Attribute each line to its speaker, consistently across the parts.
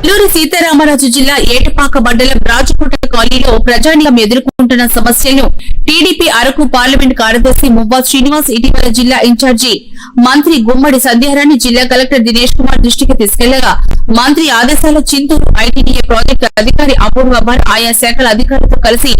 Speaker 1: నెల్లూరు సీతారామరాజు జిల్లా ఏటపాక మండలం రాజకోట కాలనీలో ప్రజానీకం ఎదుర్కొంటున్న సమస్యలను టీడీపీ అరకు పార్లమెంట్ కార్యదర్శి మువ్వా శ్రీనివాస్ ఇటీవల జిల్లా ఇన్ఛార్జి మంత్రి గుమ్మడి సంధ్యారాన్ని జిల్లా కలెక్టర్ దినేష్ కుమార్ దృష్టికి తీసుకెళ్ళగా మంత్రి ఆదేశాల చింతూరు ఐటీడీఏ ప్రాజెక్టు అధికారి అపూర్వ ఆయా శాఖల అధికారులతో కలిసి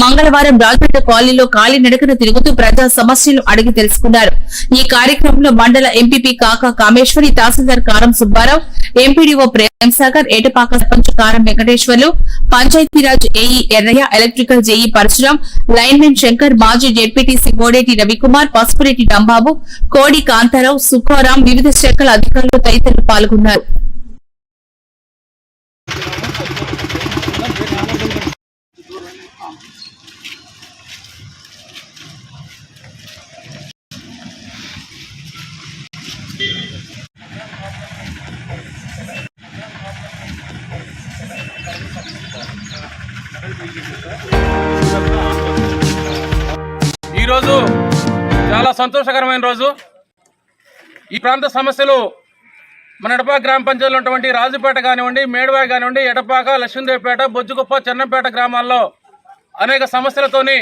Speaker 1: మంగళవారం రాజపేట కాలనీలో ఖాళీ తిరుగుతూ ప్రజా సమస్యలు అడిగి తెలుసుకున్నారు. ఈ కార్యక్రమంలో మండల ఎంపీపీ కాకా Kameshwari tahsildar Karam Subbarao MPDO Prem Sagar Etapaka sarpanch Karam Venkateswarlu Panchayati Raj AE Errayya electrical JE Parashuram linemen Shankar మాజీ జెడ్పీటీసీ గోడేటి రవికుమార్ పసుపురెడ్డి డంబాబు కోడి కాంతారావు సుఖారాం వివిధ శాఖల అధికారులు తదితరులు పాల్గొన్నారు.
Speaker 2: సంతోషకరమైన రోజు. ఈ ప్రాంత సమస్యలు మన ఎడపా గ్రామ పంచాయతీలో ఉన్నటువంటి రాజుపేట కానివ్వండి మేడవాయి కానివ్వండి ఎడపాక లక్ష్మీదేవిపేట బొజ్జుగుప్ప చెన్నంపేట గ్రామాల్లో అనేక సమస్యలతోని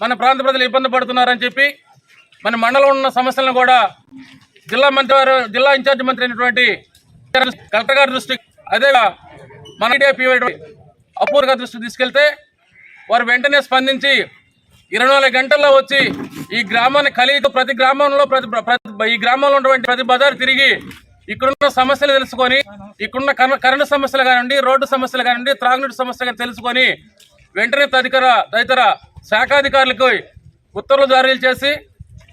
Speaker 2: మన ప్రాంత ప్రజలు ఇబ్బంది పడుతున్నారని చెప్పి మన మండలంలో ఉన్న సమస్యలను కూడా జిల్లా మంత్రి వారు జిల్లా ఇన్ఛార్జ్ మంత్రి అయినటువంటి కలెక్టర్ గారి దృష్టికి అదే మన IDP అపూర్ గారి దృష్టికి తీసుకెళ్తే వారు వెంటనే స్పందించి ఇరవై నాలుగు గంటల్లో వచ్చి ఈ గ్రామాన్ని కలిగి ప్రతి గ్రామంలో ప్రతి ఈ గ్రామంలో ఉన్నటువంటి ప్రతి బజార్ తిరిగి ఇక్కడున్న సమస్యలు తెలుసుకొని ఇక్కడున్న కరెంటు సమస్యలు కానివ్వండి రోడ్డు సమస్యలు కానివ్వండి త్రాగునీటి సమస్యలు కానీ తెలుసుకొని వెంటనే తదితర తదితర శాఖాధికారులకు ఉత్తర్వులు జారీ చేసి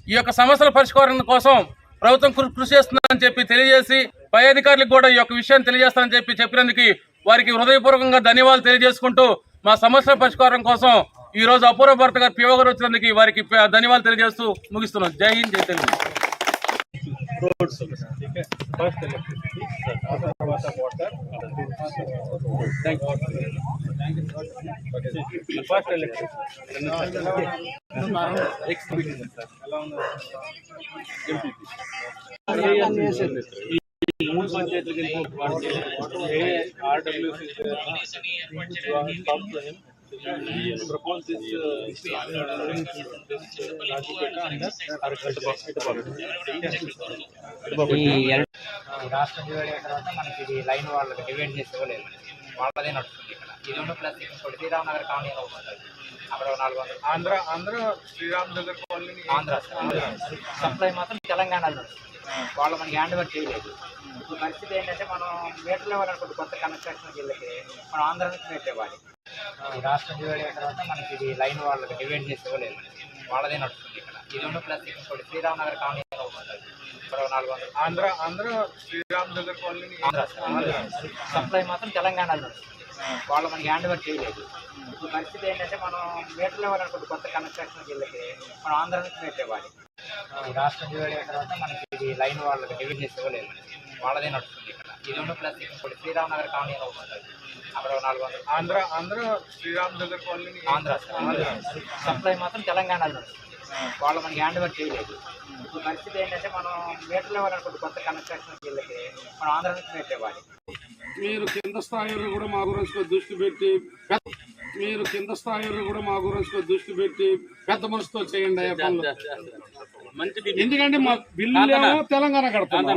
Speaker 2: ఈ యొక్క సమస్యల పరిష్కారం కోసం ప్రభుత్వం కృషి చేస్తుందని చెప్పి తెలియజేసి పై అధికారులకు కూడా ఈ యొక్క విషయాన్ని తెలియజేస్తానని చెప్పి చెప్పినందుకు వారికి హృదయపూర్వకంగా ధన్యవాదాలు తెలియజేసుకుంటూ మా సమస్యల పరిష్కారం కోసం ఈ రోజు అపూర్వ భర్త గారు పిఓ గారు వచ్చినందుకు వారికి ధన్యవాదాలు తెలియజేస్తూ ముగిస్తున్నాం. జై హింద్ జై తెలుగు.
Speaker 3: మూడు పంచాయతీలకు ఆర్డబ్ల్యూసీ ప్రపోజ్ దిస్
Speaker 4: ఈ రాష్ట్రం డివైడ్ అయిన తర్వాత మనకి ఇది లైన్ వాళ్ళకి డివైడ్ చేసుకోలేదు వాళ్ళదే నడుస్తుంది ఇక్కడ ఇది ఉన్న ప్లస్ ఇంకోటి శ్రీరామనగర్ కాలనీ ఒకటి అక్కడ నాలుగు వందలు
Speaker 3: ఆంధ్ర ఆంధ్ర శ్రీరామ్ నగర్ కాలనీ
Speaker 4: ఆంధ్ర సప్లై మాత్రం తెలంగాణలో నడుస్తుంది వాళ్ళు మనకి హ్యాండ్ ఓవర్ చేయలేదు ఇప్పుడు పరిస్థితి ఏంటంటే మనం మీటర్లు ఇవ్వాలనుకుంటే కొత్త కన్స్ట్రక్షన్ వీళ్ళకి మనం ఆంధ్ర నుంచి మీటర్ ఇవ్వాలి రాష్ట్రం డివైడ్ అయిన తర్వాత మనకి ఇది లైన్ వాళ్ళకి డివైడ్ చేసి ఇవ్వలేదు. వాళ్ళదే నడుస్తుంది ఇక్కడ. ఇది ఉన్న ప్లస్ ఇంకోటి శ్రీరామనగర్ కాలనీ నాలుగు వందలు.
Speaker 3: ఆంధ్ర ఆంధ్ర శ్రీరామ్ నగర్ కాలనీ
Speaker 4: ఆంధ్ర సప్లై మాత్రం తెలంగాణలో వాళ్ళు మనకి హ్యాండ్ ఓవర్ చేయలేదు. ఇప్పుడు పరిస్థితి ఏంటంటే మనం మీటర్లు ఇవ్వాలనుకుంటే కొత్త కన్స్ట్రక్షన్ వీళ్ళకి మనం ఆంధ్ర నుంచి మీటర్ ఇవ్వాలి రాష్ట్రం డివైడ్ అయిన తర్వాత మనకి ఇది లైన్ వాళ్ళకి డివైడ్ చేసి ఇవ్వలేదు. వాళ్ళదే నడుస్తుంది. ఉన్న ప్లస్ ఇంకోటి శ్రీరామనగర్ కాలనీ ఒకటి ఉంటుంది అక్కడ నాలుగు వందలు.
Speaker 3: ఆంధ్ర ఆంధ్ర శ్రీరామ్ నగర్ కాలనీ.
Speaker 4: ఆంధ్ర సప్లై మాత్రం తెలంగాణలో వాళ్ళు మనకి హ్యాండ్ ఓవర్ చేయలేదు. ఇప్పుడు పరిస్థితి ఏంటంటే మనం మీటర్లు ఇవ్వాలనుకుంటే కొత్త కన్స్ట్రక్షన్ వీళ్ళకి మనం ఆంధ్ర నుంచి మీటర్ ఇవ్వాలి.
Speaker 5: మీరు కింద స్థాయిలో కూడా మా గురించి దృష్టి పెట్టి మీరు కింద స్థాయిలో కూడా మా గురించి దృష్టి పెట్టి పెద్ద మనసుతో చేయండి పనులు ఎందుకంటే మా బిల్లు తెలంగాణ కడతాం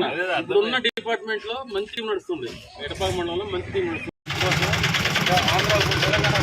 Speaker 2: ఇప్పుడున్న డిపార్ట్మెంట్లో మంచి టీం నడుస్తుంది. ఎడపాక మండలంలో మంచి టీం నడుస్తుంది. ఆంధ్ర